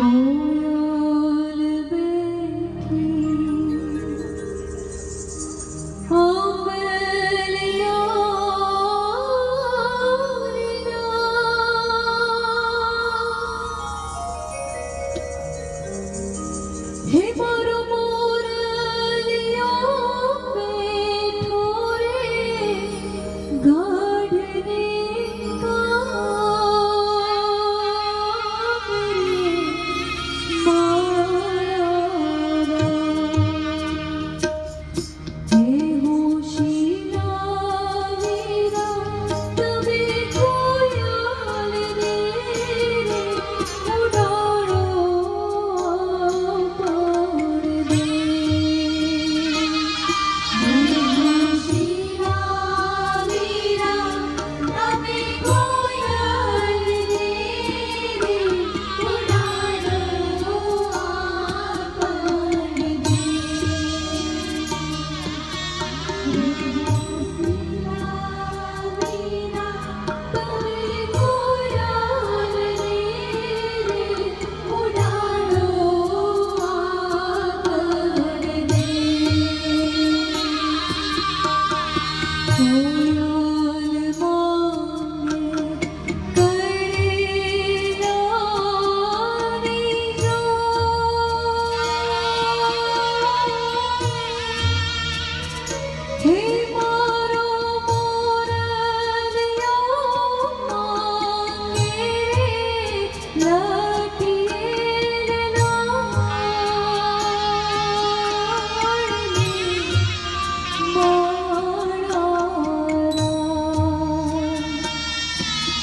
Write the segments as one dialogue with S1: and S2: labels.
S1: Oh.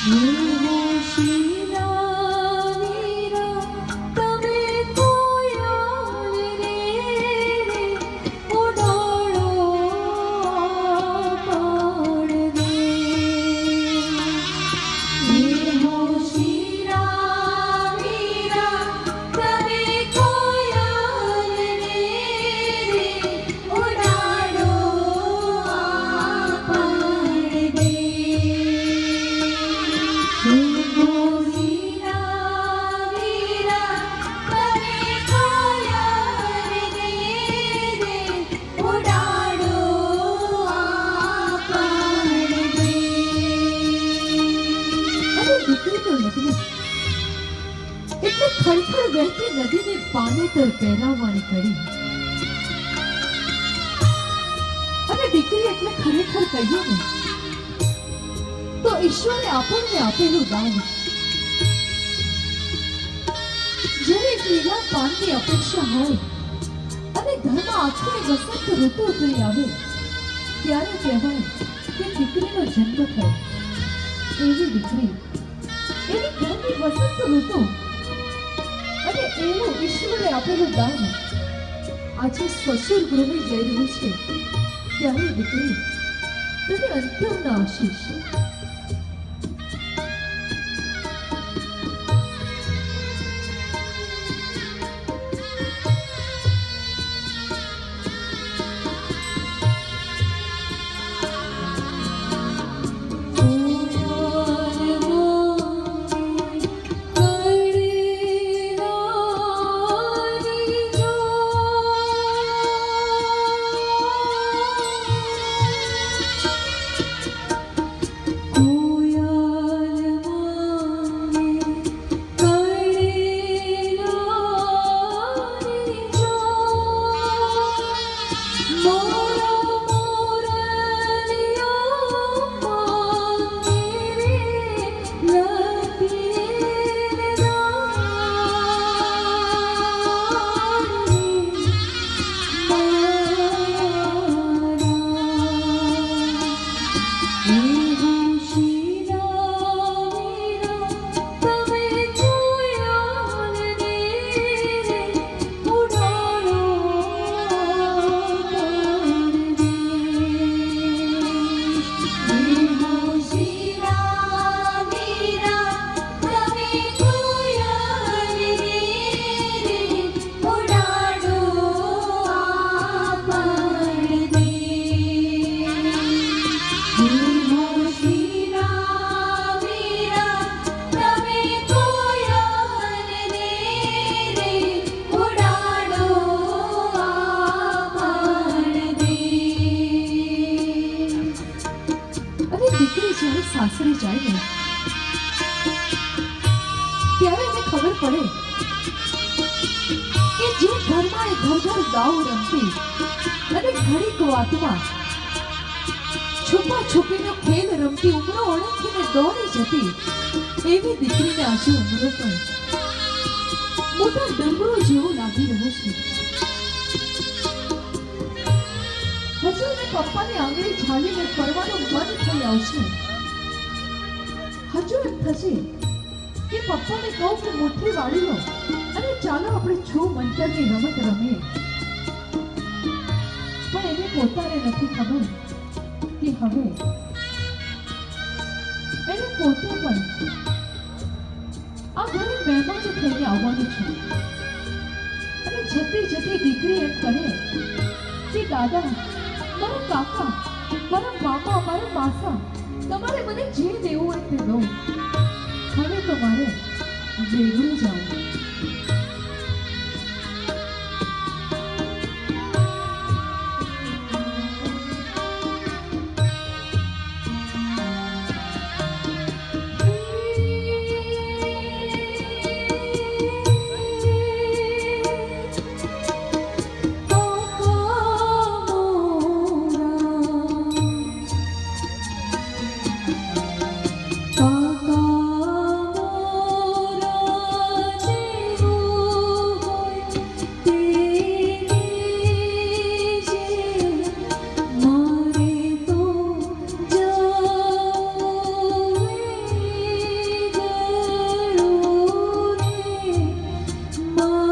S1: Mm. વહેતી નદીને પાનેતર પહેરાવવાની કરી અને દીકરી એટલે ખરેખર કહ્યું ને, તો ઈશ્વરે આપણને આપેલું દાન. જ્યારે લીલા પાનની અપેક્ષા હોય અને ઘરમાં આખરે વસંત ઋતુ ઉતરી આવે, ત્યારે કહેવાય કે દીકરીનો જન્મ થયો. એવી દીકરી એની ઘરની વસંત ઋતુ અને એનું ઈશ્વરે આપેલું દાન આજે સ્વસુર ગૃહે જઈ રહ્યું છે. ત્યારે દીકરી, તને અંતિમના આશીષ.
S2: કે જે ઘરમાં એ ઘર ઘર દાવ રમતી અને ઘડીક વાતમાં છુપા છુપીનો ખેલ રમતી ઉમરો ઓળખીને દોડી જતી એવી દીકરીને આજે ઉમરો પણ મોટા ડમરો જેવો લાગી રહ્યો છે. હજુ મેં પપ્પાની આંગળી ઝાલીને ફરવાનું મન થઈ આવશે. હજુ એમ થશે. કે પપ્પાને કહું કે મુઠ્ઠી વાળી લો અને ચાલો આપણે છો મંતરની રમત રમીએ. પણ એને પોતાને નથી ખબર કે હવે એને પોતે પણ આ ઘરે મહેમાન થઈને આવવાનું છે. અને જતી જતી દીકરી એમ કરે કે, દાદા, મારા કાકા, મારા મામા, મારા માસા, તમારે મને જે દેવું હોય તે દો. 예, 이 거.